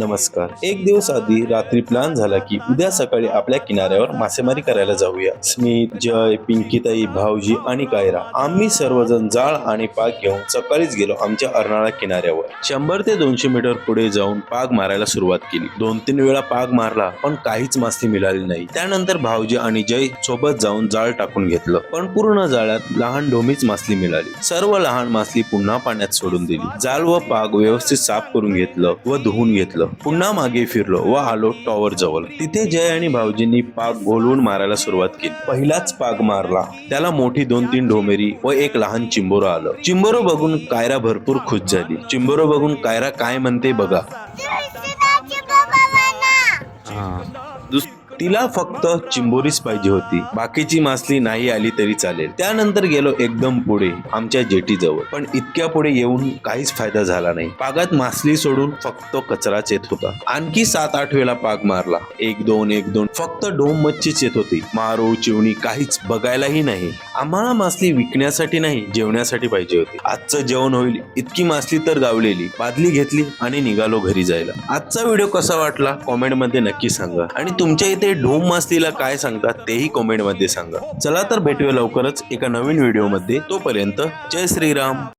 नमस्कार. एक दिवस आधी रात्री प्लॅन झाला की उद्या सकाळी आपल्या किनाऱ्यावर मासेमारी करायला जाऊया. स्मित जय पिंकीताई भाऊजी आणि कायरा. आम्ही सर्वजण जाळ आणि पाक घेऊन सकाळीच गेलो आमच्या अर्नाळा किनाऱ्यावर. शंभर ते दोनशे मीटर पुढे जाऊन पाग मारायला सुरुवात केली. दोन तीन वेळा पाग मारला पण काहीच मासली मिळाली नाही. त्यानंतर भाऊजी आणि जय सोबत जाऊन जाळ टाकून घेतलं. पण पूर्ण जाळ्यात लहान ढोमीच मासली मिळाली. सर्व लहान मासली पुन्हा पाण्यात सोडून दिली. जाळ व पाग व्यवस्थित साफ करून घेतलं व धुवून घेतलं. पुन्हा मागे फिरलो व आलो टॉवर जवळ. तिथे जय आणि भाऊजींनी पाग गोलवून मारायला सुरुवात केली. पहिलाच पाग मारला. त्याला मोठी दोन तीन ढोमेरी व एक लहान चिंबोरं आलं. चिंबोरो बघून कायरा भरपूर खुश झाली. चिंबोरो बघून कायरा काय म्हणते बघा. तिला फक्त चिंबोरीच पाहिजे होती. बाकीची मासली नाही आली तरी चालेल. त्यानंतर गेलो एकदम पुढे आमच्या जेटीजवळ. पण इतक्या पुढे येऊन काहीच फायदा झाला नाही. पागात मासली सोडून फक्त कचराच येत होता. आणखी सात आठ वेळा पाग मारला. एक दोन एक दोन फक्त डोम मच्छीच येत होती. मारो चिवणी काहीच बघायलाही नाही. आम्हाला मासली विकण्यासाठी नाही जेवण्यासाठी पाहिजे होती. आजचं जेवण होईल इतकी मासली तर गावलेली. बादली घेतली आणि निघालो घरी जायला. आजचा व्हिडिओ कसा वाटला? कॉमेंटमध्ये नक्की सांगा. आणि तुमच्या इथे ढोम मास्तीला काय सांगतात तेही कॉमेंटमध्ये सांगा. चला तर भेटूया लवकरच एका नवीन व्हिडिओमध्ये तोपर्यंत जय श्रीराम.